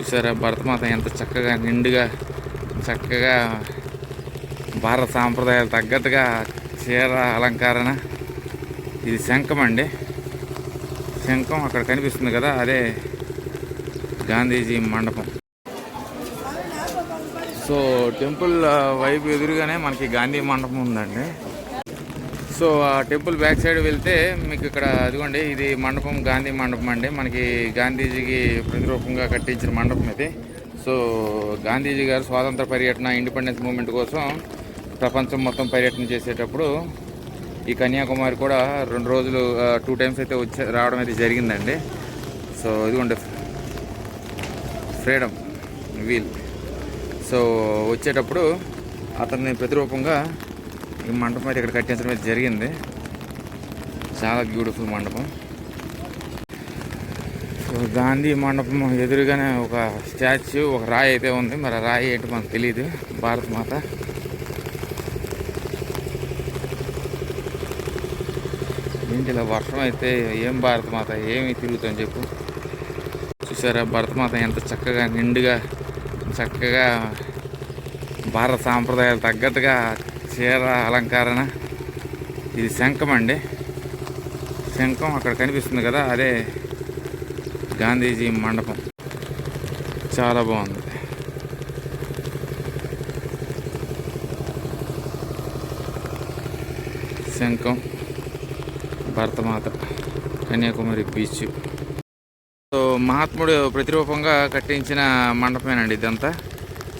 చూసారా? భరతమాత ఎంత చక్కగా నిండుగా చక్కగా భారత సాంప్రదాయాలు తగ్గట్టుగా చీర అలంకరణ. ఇది శంఖం అండి. శంఖం అక్కడ కనిపిస్తుంది కదా అదే గాంధీజీ మండపం. సో టెంపుల్ వైపు ఎదురుగానే మనకి గాంధీ మండపం ఉందండి. సో ఆ టెంపుల్ బ్యాక్ సైడ్ వెళ్తే మీకు ఇక్కడ అదిగోండి ఇది మండపం గాంధీ మండపం అండి. మనకి గాంధీజీకి ప్రతిరూపంగా కట్టించిన మండపం ఇది. సో గాంధీజీ గారు స్వాతంత్ర పర్యటన ఇండిపెండెన్స్ మూమెంట్ కోసం ప్రపంచం మొత్తం పర్యటన చేసేటప్పుడు ఈ కన్యాకుమారి కూడా రెండు రోజులు టూ టైమ్స్ అయితే వచ్చే రావడం అయితే జరిగిందండి. సో ఇదిగోండి ఫ్రీడమ్ వీల్. సో వచ్చేటప్పుడు అతన్ని ప్రతిరూపంగా ఈ మండపం అయితే ఇక్కడ కట్టించడం అయితే జరిగింది. చాలా బ్యూటిఫుల్ మండపం. సో గాంధీ మండపం ఎదురుగానే ఒక స్టాచ్యూ ఒక రాయి అయితే ఉంది. మరి ఆ రాయి ఏంటి మనకు తెలియదు భారత మాత. ఏంటి ఇలా వర్షం అయితే? ఏం భారత మాత? ఏమి తిరుగుతాం చెప్పు. చూసారా? భరత మాత ఎంత చక్కగా నిండుగా చక్కగా భారత సాంప్రదాయాలు తగ్గట్టుగా చీర అలంకరణ. ఇది శంఖం అండి. శంఖం అక్కడ కనిపిస్తుంది కదా అదే గాంధీజీ మండపం. చాలా బాగుంది. శంఖం భరతమాత కన్యాకుమారి బీచ్. సో మహాత్ముడు ప్రతిరూపంగా కట్టించిన మండపమేనండి ఇదంతా.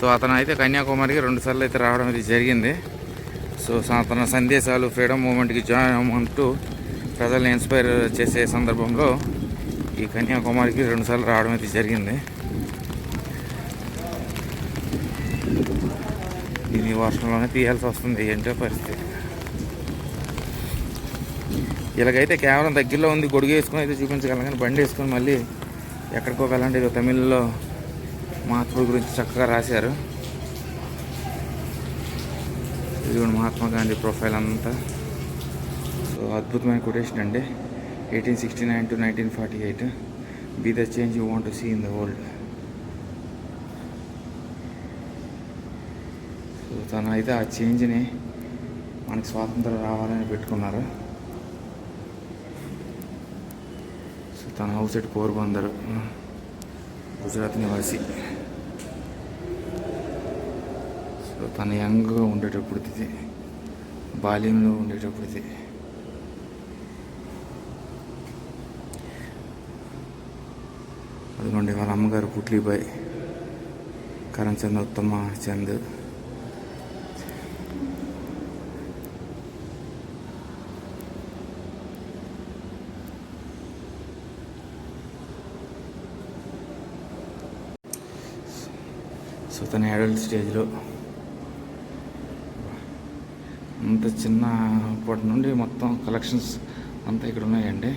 సో అతను అయితే కన్యాకుమారికి రెండు సార్లు అయితే రావడం అయితే జరిగింది. సో తన సందేశాలు ఫ్రీడమ్ మూమెంట్కి జాయిన్ అవ్వమంటూ ప్రజల్ని ఇన్స్పైర్ చేసే సందర్భంలో ఈ కన్యాకుమారికి రెండుసార్లు రావడం అయితే జరిగింది. దీని వర్షంలోనే తీయాల్సి వస్తుంది ఏంటో పరిస్థితి. ఇలాగైతే కేవలం దగ్గరలో ఉంది గొడుగు వేసుకొని అయితే చూపించగలం కానీ బండి వేసుకొని మళ్ళీ ఎక్కడికో వెళ్ళండి తమిళ్ళో మహాత్ముడి గురించి చక్కగా రాశారు. ఇది మహాత్మా గాంధీ ప్రొఫైల్ అంతా. సో అద్భుతమైన కొటేషన్ అండి. Eighteen sixty nine to nineteen forty eight. Be the change you want to see in the world. So తను అయితే ఆ చేంజ్ని మనకి స్వాతంత్రం రావాలని పెట్టుకున్నారు. సో తన హౌస్ ఎట్ పోర్బందర్ గుజరాత్ నివాసి. సో తన యంగ్గా ఉండేటప్పుడు ఇది. బాల్యంలో ఉండేటప్పుడు ఇది. అదిగోండి వాళ్ళ అమ్మగారు పుట్లీబాయ్ కరణ్ చంద్ర ఉత్తమ చంద్. సో తన అడల్ట్ స్టేజ్లో అంత చిన్నప్పటి నుండి మొత్తం కలెక్షన్స్ అంతా ఇక్కడ ఉన్నాయండి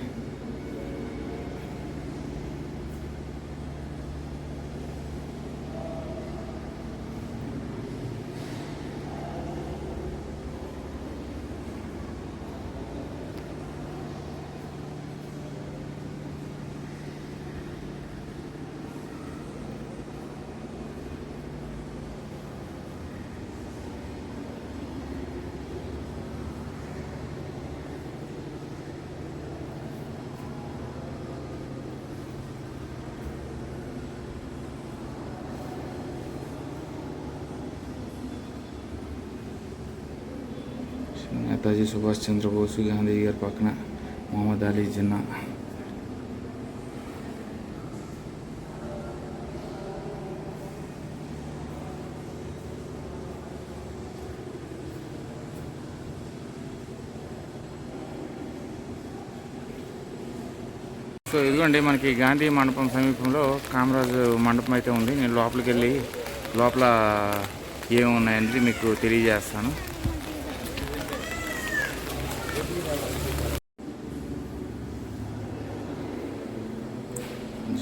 నేతాజీ సుభాష్ చంద్రబోస్ గాంధీ గారి పక్కన మొహమ్మద్ అలీ జిన్నా. సో ఇదిగోండి మనకి గాంధీ మండపం సమీపంలో కామరాజు మండపం అయితే ఉంది. నేను లోపలికి వెళ్ళి లోపల ఏమున్నాయనేది మీకు తెలియజేస్తాను.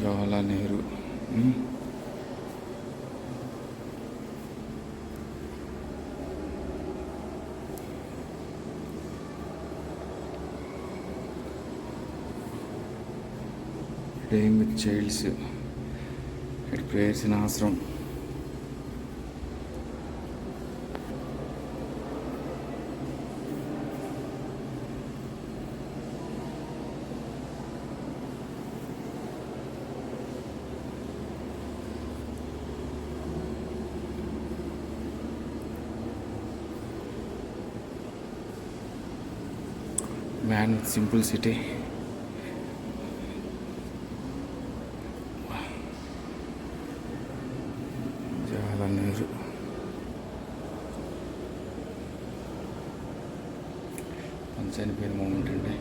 Jawaharlal Nehru? Dying with child's head ప్రేయర్సిన ఆశ్రమం మ్యాన్ విత్ సింపుల్ సిటీ చాలా నీరు చనిపోయిన మూమెంట్ అండి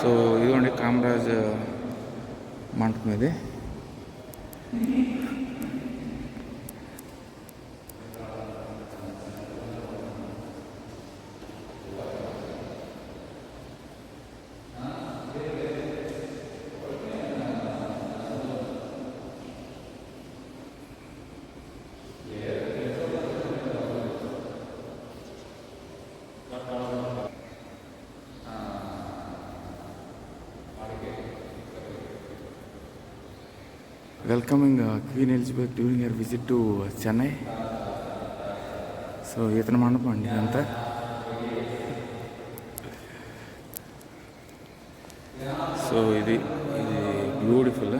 సో ఇదిగోండి కామరాజ్ మంటపం ఇది. Welcoming queen Elizabeth during her visit to Chennai so ఇతని మండపం అండి అంతా సో ఇది ఇది beautiful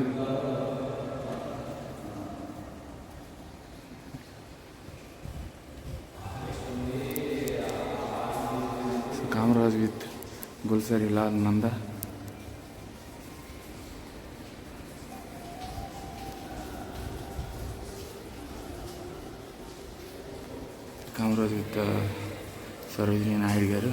Kamaraj with Gulzari Lal Nanda Kamaraj with Sarojini Naidu గారు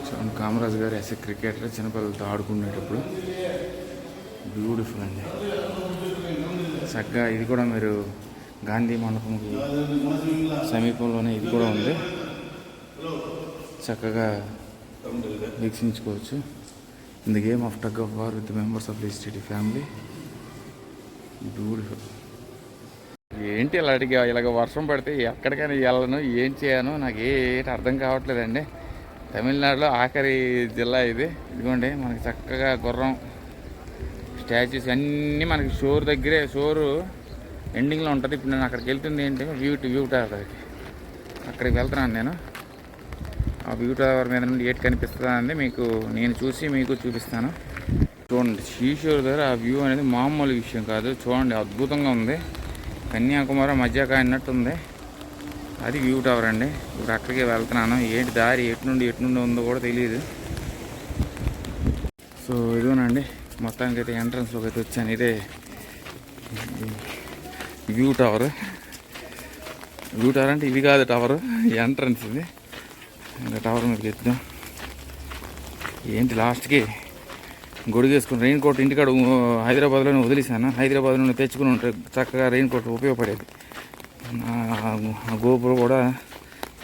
చూడండి కామరాజ్ గారు ఎస్ క్రికెటర్ చిన్నపిల్లలతో ఆడుకునేటప్పుడు బ్యూటిఫుల్ అండి. చక్కగా ఇది కూడా మీరు గాంధీ మండపంకి సమీపంలోనే ఇది కూడా ఉంది. చక్కగా వీక్షించుకోవచ్చు. In the game of tug of war with members of లిస్టిటీ family beautiful ఏంటి ఇలా అడిగా ఇలాగ వర్షం పడితే ఎక్కడికైనా వెళ్ళను ఏం చేయను నాకు ఏంటి అర్థం కావట్లేదండి. తమిళనాడులో ఆఖరి జిల్లా ఇది. ఇదిగోండి మనకి చక్కగా గుర్రం స్టాచ్యూస్ అన్నీ మనకి షోర్ దగ్గరే షోరు ఎండింగ్లో ఉంటుంది. ఇప్పుడు నేను అక్కడికి వెళ్తుంది ఏంటి వ్యూ వ్యూ టవర్కి అక్కడికి వెళ్తున్నాను నేను. ఆ వ్యూ టవర్ మీద నుండి ఏటి కనిపిస్తుందని మీకు నేను చూసి మీకు చూపిస్తాను. చూడండి శ్రీశూర్ దగ్గర ఆ వ్యూ అనేది మామూలు విషయం కాదు. చూడండి అద్భుతంగా ఉంది. కన్యాకుమారి మధ్యక అన్నట్టు ఉంది. అది వ్యూ టవర్ అండి. ఇప్పుడు అక్కడికి వెళ్తున్నాను. ఏంటి దారి ఎటు నుండి ఎటు నుండి ఉందో కూడా తెలియదు సో ఇదిగోనండి మొత్తానికి అయితే ఎంట్రన్స్లోకి అయితే వచ్చాను. ఇదే వ్యూ టవర్. వ్యూ టవర్ అంటే ఇది కాదు టవర్ ఎంట్రన్స్ ఇది. ఇంకా టవర్ మీదకి ఎత్తుదాం. ఏంటి లాస్ట్కి? గొడుగేసుకుని రెయిన్ కోట్ ఇంటికాడ హైదరాబాద్లోనే వదిలేసాను హైదరాబాద్లోనే తెచ్చుకుని ఉంటే చక్కగా రెయిన్ కోట్ ఉపయోగపడేది. గోపురం కూడా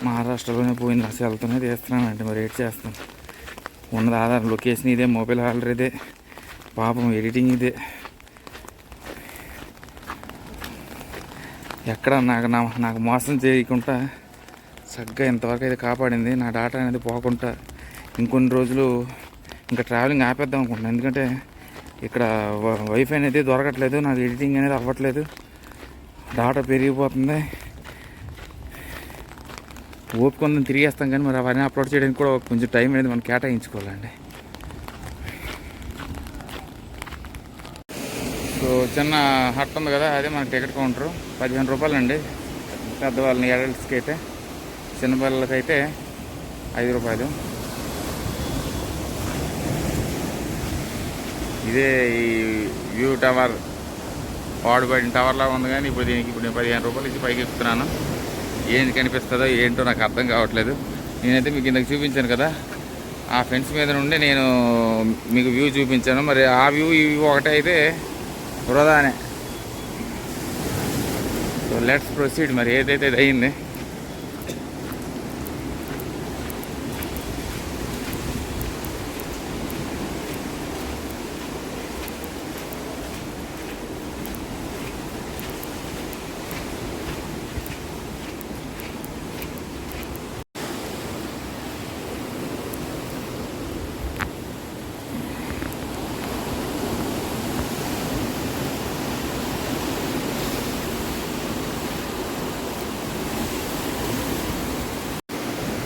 మహారాష్ట్రలోనే పోయింది. అసలు వెళ్తూనే తీస్తున్నానంటే మరి ఎడిట్ చేస్తాను ఉన్నది ఆధార్ లొకేషన్ ఇదే మొబైల్ హాలర్ ఇదే పాపం ఎడిటింగ్ ఇదే. ఎక్కడ నాకు నా నాకు మోసం చేయకుండా చక్కగా ఇంతవరకు అయితే కాపాడింది. నా డాటా అనేది పోకుండా ఇంకొన్ని రోజులు ఇంకా ట్రావెలింగ్ ఆపేద్దాం అనుకుంటున్నాను. ఎందుకంటే ఇక్కడ వైఫై అనేది దొరకట్లేదు. నాకు ఎడిటింగ్ అనేది అవ్వట్లేదు. దాట పెరిగిపోతుంది. ఓపిక ఉందని తిరిగేస్తాం కానీ మరి అవన్నీ అప్లోడ్ చేయడానికి కూడా కొంచెం టైం అనేది మనం కేటాయించుకోవాలండి. సో చిన్న హట్ ఉంది కదా అదే మన టికెట్ కౌంటరు పదిహేను రూపాయలు అండి పెద్దవాళ్ళని అడల్ట్స్కి అయితే చిన్నపిల్లలకి అయితే ఐదు రూపాయలు. ఇదే ఈ వ్యూ టవర్ వాడుబడిన టవర్లా ఉంది కానీ ఇప్పుడు దీనికి ఇప్పుడు నేను పదిహేను రూపాయలు ఇచ్చి పైకి ఎక్కుతున్నాను. ఏంటి కనిపిస్తుందో ఏంటో నాకు అర్థం కావట్లేదు. నేనైతే మీకు ఇందాక చూపించాను కదా. ఆ ఫెన్స్ మీద నుండి నేను మీకు వ్యూ చూపించాను. మరి ఆ వ్యూ ఈ వ్యూ ఒకటే అయితే వృధానే. సో లెట్స్ ప్రొసీడ్ మరి ఏదైతే ఇది అయింది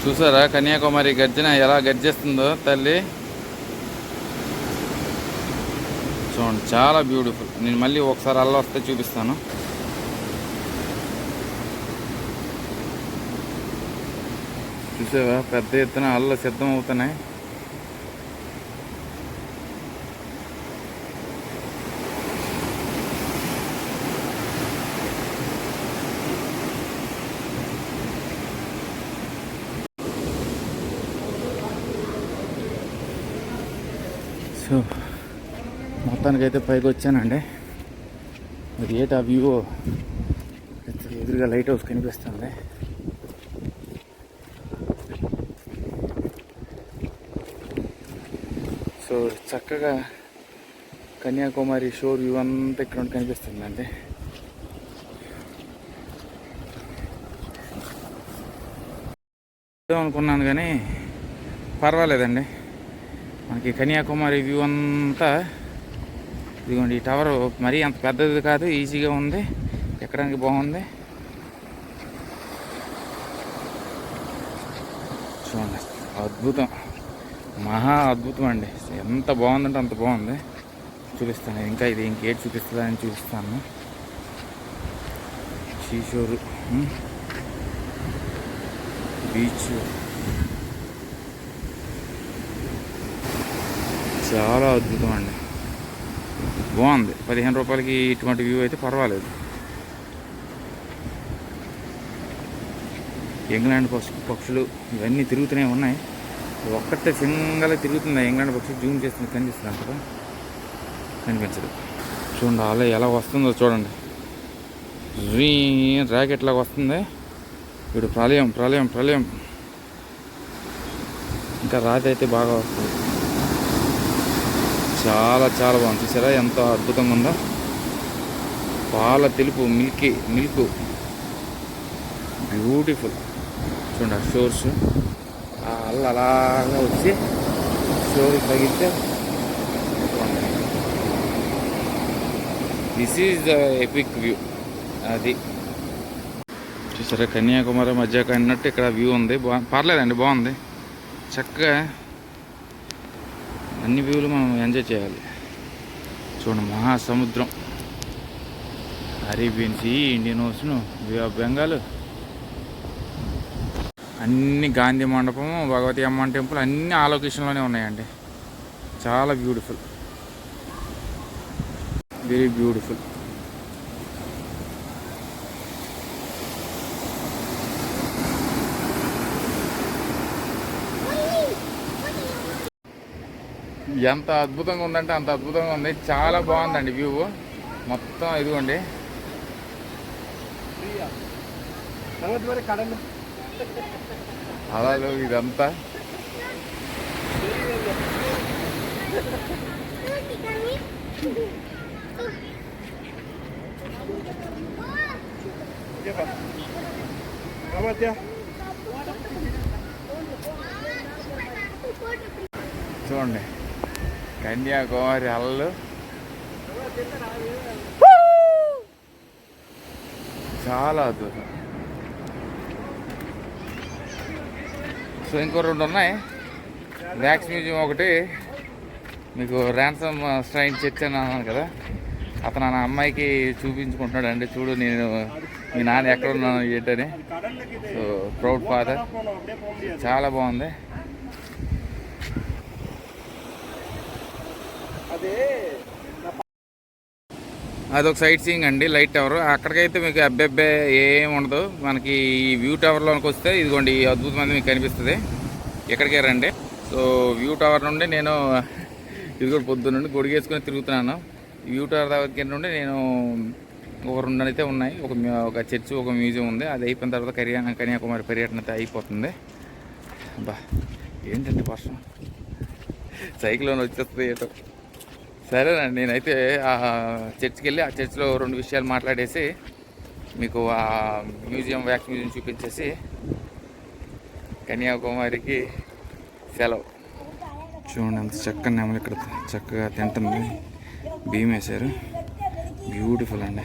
చూసారా కన్యాకుమారి గర్జన ఎలా గర్జిస్తుందో తల్లి? చూడండి చాలా బ్యూటిఫుల్ నేను మళ్ళీ ఒకసారి అల్ల వస్తే చూపిస్తాను. చూసావా? పెద్ద ఎత్తున అల్ల సిద్ధం అవుతున్నాయి సో మొత్తానికైతే పైకి వచ్చానండి మరి ఏట ఆ వ్యూ ఎదురుగా లైట్ హౌస్ కనిపిస్తుంది. సో చక్కగా కన్యాకుమారి షోర్ వ్యూ అంతా ఇక్కడ ఉంటే కనిపిస్తుందండి. అనుకున్నాను కానీ పర్వాలేదండి. మనకి కన్యాకుమారి వ్యూ అంతా ఇదిగోండి ఈ టవర్ మరీ అంత పెద్దది కాదు ఈజీగా ఉంది. ఎక్కడానికి బాగుంది. చూడండి అద్భుతం. మహా అద్భుతం అండి. ఎంత బాగుందంటే అంత బాగుంది. చూపిస్తాను. ఇంకా ఇది ఇంకేటి చూపిస్తుందని చూపిస్తాను. Seashore beach. చాలా అద్భుతం అండి. బాగుంది. పదిహేను రూపాయలకి ఇటువంటి వ్యూ అయితే పర్వాలేదు. ఇంగ్లాండ్ పక్షు పక్షులు ఇవన్నీ తిరుగుతూనే ఉన్నాయి. ఒక్కటే సింగల్ తిరుగుతుంది ఇంగ్లాండ్ పక్షి జూమ్ చేస్తుంది కనిపిస్తుంది అక్కడ కనిపించదు. చూడండి అలా ఎలా వస్తుందో చూడండి. రీ ర్యాకెట్ లాగా వస్తుంది. ఇప్పుడు ప్రళయం ప్రళయం ప్రళయం. ఇంకా రాతి అయితే బాగా వస్తుంది. చాలా చాలా బాగుంది. చూసారా? ఎంత అద్భుతంగా ఉందో. పాల తెలుపు మిల్కీ మిల్క్. బ్యూటిఫుల్. చూడండి ఆ షోర్స్. అల్లా అల్ల అలాగా వచ్చి షోర్ తగిలితే this is the epic view అది. చూసారా? కన్యాకుమారి మధ్యాహ్నం అన్నట్టు ఇక్కడ వ్యూ ఉంది. బా పర్లేదండి బాగుంది. చక్కగా అన్ని వ్యూలు మనం ఎంజాయ్ చేయాలి. చూడండి మహాసముద్రం. Arabian sea Indian ocean view of Bengal. అన్ని గాంధీ మండపం భగవతి అమ్మ టెంపుల్ అన్ని ఆ లొకేషన్లోనే ఉన్నాయండి. చాలా బ్యూటిఫుల్. Very beautiful. ఎంత అద్భుతంగా ఉందంటే అంత అద్భుతంగా ఉంది. చాలా బాగుందండి వ్యూ మొత్తం ఇదిగోండి. అలా ఇదంతా. చూడండి. కన్యాకుమారి అలలు చాలా అద్భుతం సో ఇంకో రెండు ఉన్నాయి వ్యాక్స్ మ్యూజియం ఒకటి. మీకు ర్యాన్సమ్ స్ట్రైన్ చర్చ్ అని అన్నాను కదా. అతను నా అమ్మాయికి చూపించుకుంటున్నాడు అండి చూడు నేను మీ నాన్న ఎక్కడ ఉన్నాను ఏంటని. సో ప్రౌడ్ ఫాదర్ చాలా బాగుంది. అదొక సైట్ సీయింగ్ అండి లైట్ టవర్. అక్కడికైతే మీకు అబ్బెబ్బే ఏం ఉండదు. మనకి ఈ వ్యూ టవర్లోకి వస్తే ఇదిగోండి ఈ అనేది మీకు కనిపిస్తుంది. ఎక్కడికే రండి. సో వ్యూ టవర్ నుండి నేను ఇది కూడా పొద్దున్న నుండి గొడిగేసుకొని తిరుగుతున్నాను. వ్యూ టవర్ దగ్గర నుండి నేను ఒక రెండు అయితే ఉన్నాయి. ఒక ఒక చర్చి ఒక మ్యూజియం ఉంది. అది అయిపోయిన తర్వాత కరియా కన్యాకుమారి పర్యటన అయితే అయిపోతుంది. బా ఏంటండి వర్షం? సైకిల్లోనే వచ్చేస్తుంది ఏటో. సరేనండి నేనైతే ఆ చర్చ్కి వెళ్ళి ఆ చర్చ్లో రెండు విషయాలు మాట్లాడేసి మీకు ఆ మ్యూజియం వ్యాక్స్ మ్యూజియం చూపించేసి కన్యాకుమారికి సెలవు. చూడండి అంత చక్కని నెమలు ఇక్కడ చక్కగా తింటుంది. బియ్యం వేశారు బ్యూటిఫుల్ అండి.